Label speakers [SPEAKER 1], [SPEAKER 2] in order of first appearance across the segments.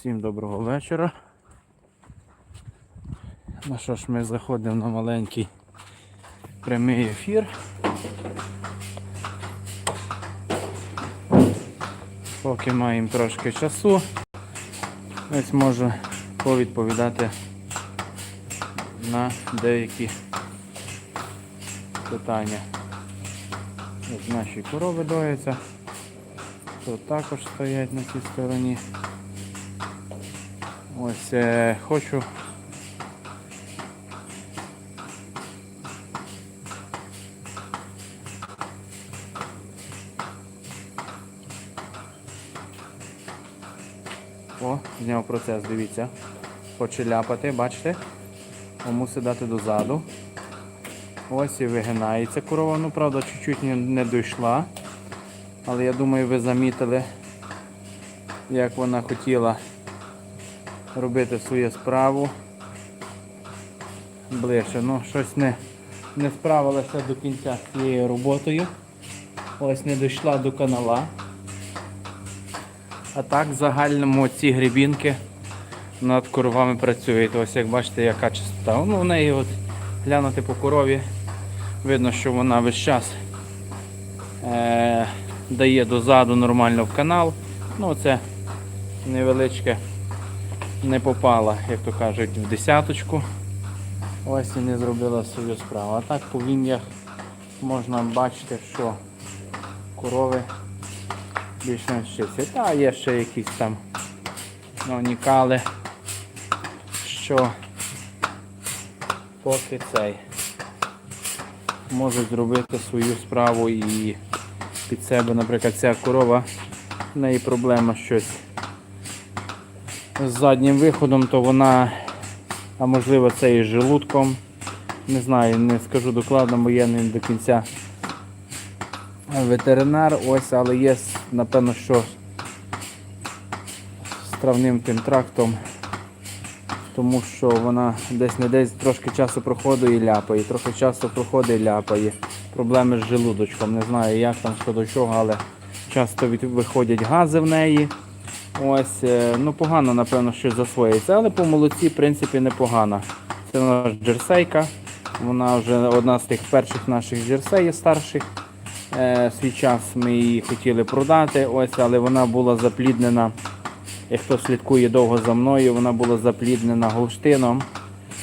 [SPEAKER 1] Всім доброго вечора. Ну що ж, ми заходимо на маленький прямий ефір. Поки маємо трошки часу, ось можу повідповідати на деякі питання. Ось наші корови доїться. Тут також стоять на цій стороні. Ось е, хочу. О, зняв процес, дивіться. Хоче ляпати, бачите? Мусить дати дозаду. Ось і вигинається корова. Ну, правда, чуть-чуть не дійшла. Але я думаю, ви замітили, як вона хотіла робити свою справу ближче. Ну, щось не, не справилася до кінця з цією роботою. Ось не дійшла до канала. А так в загальному ці грибінки над коровами працюють. Ось як бачите, яка частота. Ну, в неї от глянути по корові. Видно, що вона весь час е, дає дозаду нормально в канал. Ну це невеличке не попала, як то кажуть, в десяточку. Ось і не зробила свою справу. А так по вім'ях можна бачити, що корови більш-менш чисті. Та є ще якісь там унікали, що поки цей можуть зробити свою справу і під себе, наприклад, ця корова, в неї проблема щось з заднім виходом, то вона, а можливо це і желудком. Не знаю, не скажу докладно, бо я не до кінця ветеринар, ось, але є, напевно, що з травним тим трактом, тому що вона десь не десь трошки часу проходить і ляпає, трохи часу проходить і ляпає. Проблеми з желудочком. Не знаю, як там що до чого, але часто виходять гази в неї. Ось, е, ну погано, напевно, що засвоїться, але по молоці, в принципі, непогано. Це наш джерсейка. Вона вже одна з тих перших наших джерсеїв старших. Е, свій час ми її хотіли продати, ось, але вона була запліднена. Як хто слідкує довго за мною, вона була запліднена голштином.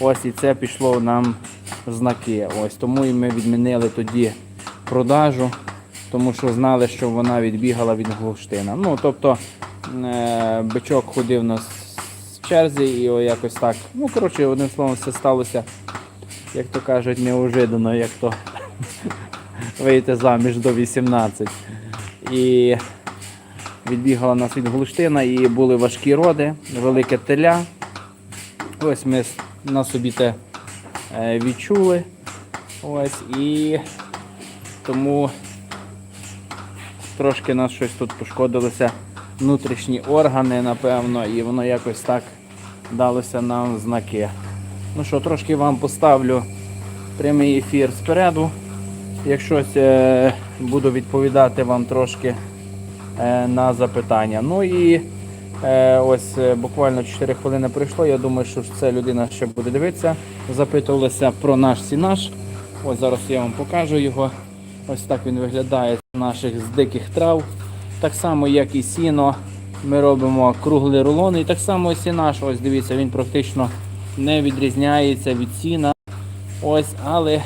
[SPEAKER 1] Ось і це пішло нам в знаки. Ось тому і ми відмінили тоді продажу, тому що знали, що вона відбігала від голштина. Ну, тобто бичок ходив в черзі і якось так. Ну, коротше, одним словом, все сталося, як то кажуть, неожиданно, як то вийти заміж до 18. І відбігала нас від Голштина і були важкі роди, велике теля. Ось ми на собі те е, відчули. Ось і тому трошки нас щось тут пошкодилося. Внутрішні органи, напевно, і воно якось так далося нам знаки. Ну що, трошки вам поставлю прямий ефір спереду. Якщо е, буду відповідати вам трошки е, на запитання. Ну і е, ось е, буквально 4 хвилини пройшло. Я думаю, що це людина ще буде дивитися. Запитувалися про наш сінаш. Ось зараз я вам покажу його. Ось так він виглядає з наших з диких трав. Так само, як і сіно. Ми робимо круглий рулон. І так само і сінаш. Ось дивіться, він практично не відрізняється від сіна. Ось, але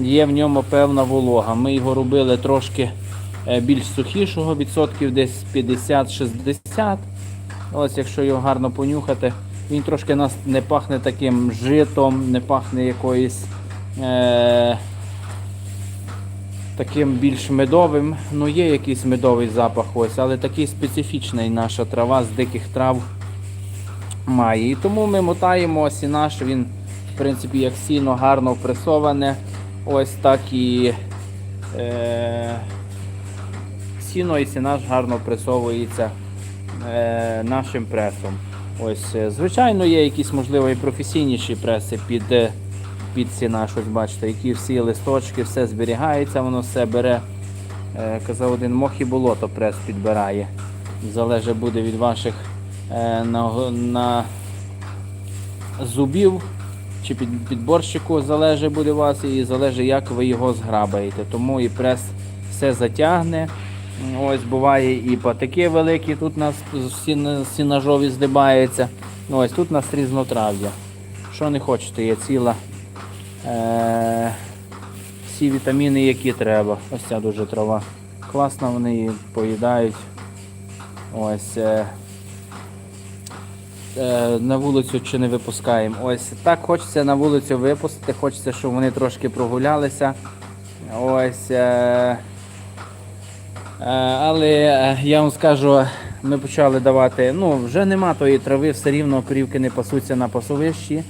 [SPEAKER 1] є в ньому певна волога. Ми його робили трошки е, більш сухішого, відсотків десь 50-60. Ось якщо його гарно понюхати, він трошки нас не пахне таким житом, не пахне якоюсь е, таким більш медовим. Ну є якийсь медовий запах, ось, але такий специфічний наша трава з диких трав має. І тому ми мотаємо сінаш, він в принципі як сіно гарно впресоване. Ось так і е, сіно і сінаш гарно впресовується е, нашим пресом. Ось, е, звичайно, є якісь можливо і професійніші преси під, е, під сінаш. Ось бачите, які всі листочки, все зберігається, воно все бере. Е, казав один мох і болото прес підбирає. Залежить буде від ваших е, на, на зубів чи під, підборщику залежить буде вас і залежить, як ви його зграбаєте. Тому і прес все затягне. Ось буває і патики великі, тут у нас всі, на- всі ножові здибаються. Ну, Ось тут у нас різнотрав'я. Що не хочете, є ціла. Е- всі вітаміни, які треба. Ось ця дуже трава. Класно, вони її поїдають. Ось. Е- е, на вулицю чи не випускаємо. Ось так хочеться на вулицю випустити, хочеться, щоб вони трошки прогулялися. Ось. Е, але я вам скажу, ми почали давати. Ну, вже нема тої трави, все рівно корівки не пасуться на пасовищі.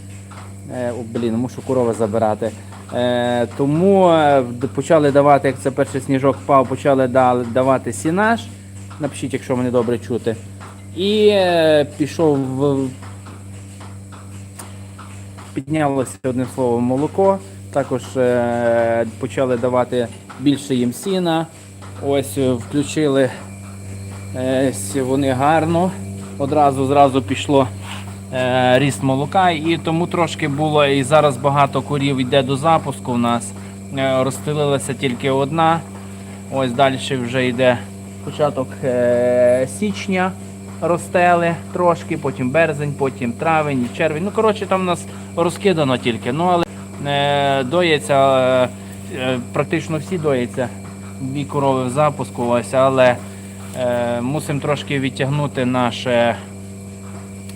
[SPEAKER 1] Е, о, блін, мушу корови забирати. Е, тому е, почали давати, як це перший сніжок впав, почали давати сінаж. Напишіть, якщо мене добре чути. І е, пішов в. Піднялося одним словом молоко. Також е, почали давати більше їм сіна. Ось включили е, вони гарно. Одразу зразу пішло ріст молока, і тому трошки було. І зараз багато корів йде до запуску. У нас е, розстелилася тільки одна. Ось далі вже йде початок е, січня. Ростели трошки, потім березень, потім травень, червень. Ну, коротше, там у нас розкидано тільки. Ну, але е, доїться, е, е, практично всі доїться дві корови в запуску, ось, але е, мусимо трошки відтягнути наше,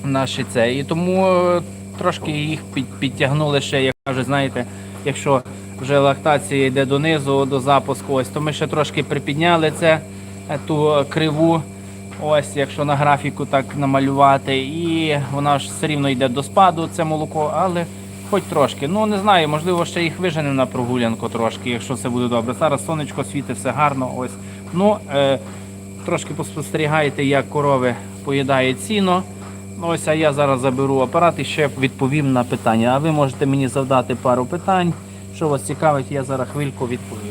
[SPEAKER 1] наше це. І тому е, трошки їх підтягнули ще, як кажуть, знаєте, якщо вже лактація йде донизу, до запуску, ось, то ми ще трошки припідняли це, е, ту криву. Ось, якщо на графіку так намалювати, і вона ж все рівно йде до спаду, це молоко, але хоч трошки. Ну не знаю, можливо, ще їх вижене на прогулянку трошки, якщо все буде добре. Зараз сонечко світить, все гарно. Ось. Ну, е, трошки поспостерігайте, як корови поїдають сіно. Ну, Ось, а я зараз заберу апарат і ще відповім на питання. А ви можете мені завдати пару питань. Що вас цікавить, я зараз хвильку відповім.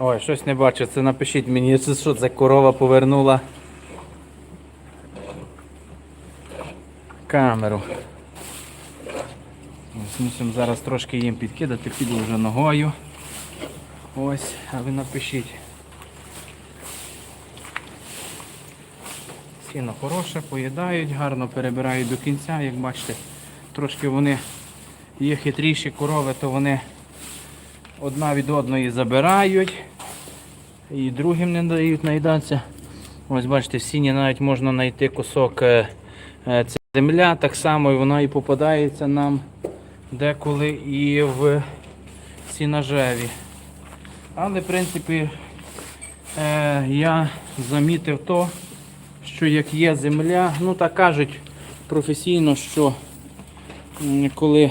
[SPEAKER 1] Ой, щось не бачу, це напишіть мені, це що це корова повернула камеру. Ось мусимо зараз трошки їм підкидати, піду вже ногою. Ось, а ви напишіть. Сіно хороше, поїдають, гарно перебирають до кінця, як бачите, трошки вони є хитріші корови, то вони одна від одної забирають і другим не дають наїдатися. Ось бачите, в сіні навіть можна знайти кусок е, е, це земля, так само і вона і попадається нам деколи і в сінажеві. Але в принципі е, я замітив то, що як є земля, ну так кажуть професійно, що коли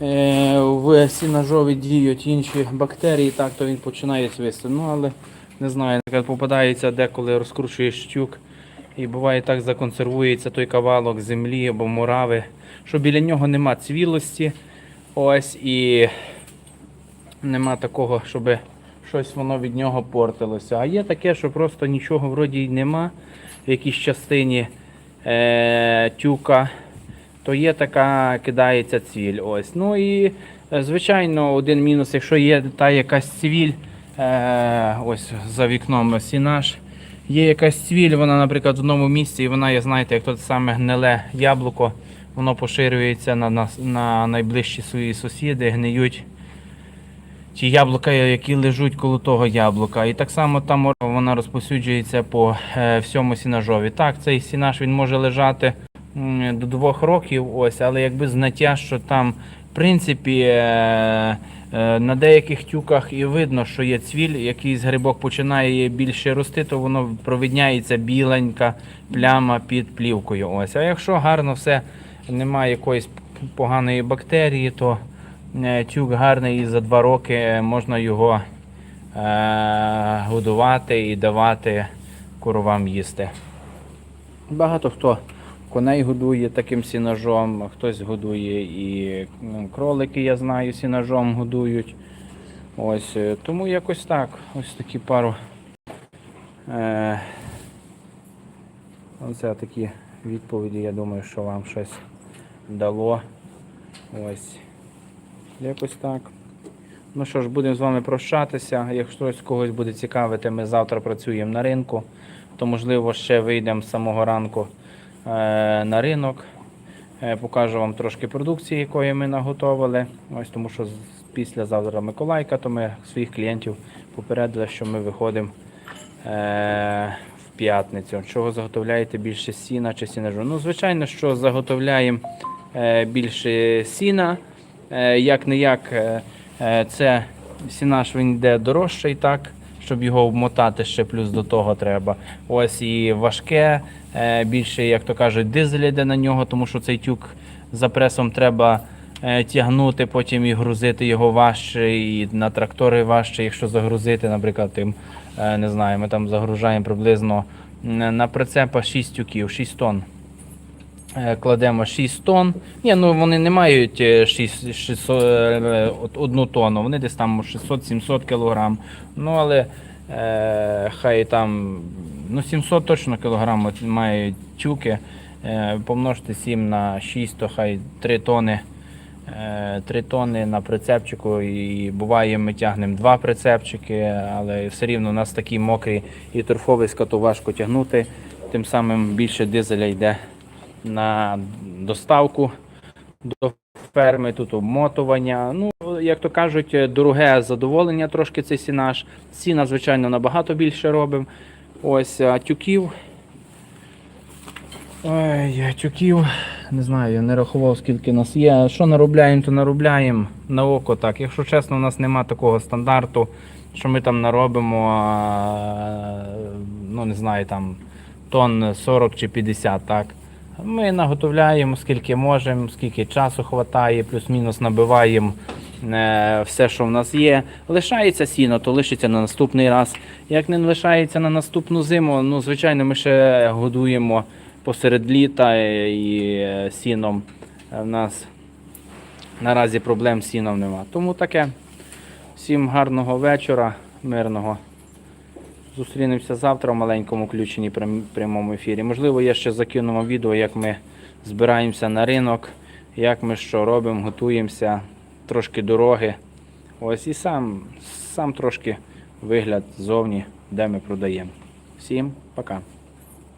[SPEAKER 1] в сінажові діють інші бактерії, так, то він починає свисти. Ну, але не знаю, попадається деколи розкручуєш щук, і буває так законсервується той кавалок землі або мурави, що біля нього нема цвілості. Ось і нема такого, щоб щось воно від нього портилося. А є таке, що просто нічого вроді й нема в якійсь частині е, тюка, то є така, кидається цвіль. Ось. Ну і е, звичайно, один мінус, якщо є та якась цвіль, е, ось за вікном сінаш, є якась цвіль, вона, наприклад, в одному місці, і вона знаєте, як то саме гниле яблуко, воно поширюється на, на, на найближчі свої сусіди, гниють ті яблука, які лежать коло того яблука. І так само там вона розповсюджується по е, всьому сінажові. Так, цей сінаж він може лежати до двох років, ось, але якби знаття, що там, в принципі, е, е, на деяких тюках і видно, що є цвіль, якийсь грибок починає більше рости, то воно провідняється біленька пляма під плівкою. Ось. А якщо гарно все, немає якоїсь поганої бактерії, то е, тюк гарний і за два роки можна його е, годувати і давати коровам їсти. Багато хто коней годує таким сінажом, хтось годує і ну, кролики, я знаю, сінажом годують. Ось, е, тому якось так. Ось такі пару. Е, оце такі відповіді, я думаю, що вам щось дало. Ось. Якось так. Ну що ж, будемо з вами прощатися. Якщо когось буде цікавити, ми завтра працюємо на ринку, то можливо ще вийдемо з самого ранку на ринок. Е, покажу вам трошки продукції, якої ми наготовили. Ось тому що з- післязавтра Миколайка, то ми своїх клієнтів попередили, що ми виходимо е, в п'ятницю. Чого заготовляєте більше сіна чи сінажу? Ну, звичайно, що заготовляємо е, більше сіна. Е, як не як, е, е, це сінаш він йде дорожчий, так, щоб його обмотати ще плюс до того треба. Ось і важке, е, більше, як то кажуть, дизель йде на нього, тому що цей тюк за пресом треба е, тягнути, потім і грузити його важче, і на трактори важче, якщо загрузити, наприклад, тим, е, не знаю, ми там загружаємо приблизно на прицепа 6 тюків, 6 тонн. Е, Кладемо 6 тонн. Ні, ну вони не мають е, 6, 600, е, от одну тонну, вони десь там 600-700 кілограм. Ну але е, хай там ну 700 точно кілограм мають тюки. Е, помножте 7 на 6, то хай 3 тони. 3 тонни на прицепчику і буває ми тягнемо два прицепчики, але все рівно у нас такі мокрі і торфовиська, то важко тягнути. Тим самим більше дизеля йде на доставку до ферми, тут обмотування. Ну, як то кажуть, дороге задоволення трошки цей сінаж. Сіна, звичайно, набагато більше робимо. Ось тюків. Ой, тюків, не знаю, я не рахував, скільки нас є. Що наробляємо, то наробляємо на око так. Якщо чесно, у нас нема такого стандарту, що ми там наробимо, ну не знаю, там тонн 40 чи 50, так. Ми наготовляємо скільки можемо, скільки часу вистачає, плюс-мінус набиваємо е, все, що в нас є. Лишається сіно, то лишиться на наступний раз. Як не лишається на наступну зиму, ну звичайно, ми ще годуємо посеред літа е, і е, сіном. В нас наразі проблем з сіном нема. Тому таке. Всім гарного вечора, мирного. Зустрінемося завтра в маленькому включенні прямому ефірі. Можливо, я ще закину вам відео, як ми збираємося на ринок, як ми що робимо, готуємося, трошки дороги. Ось і сам, сам трошки вигляд ззовні, де ми продаємо. Всім пока.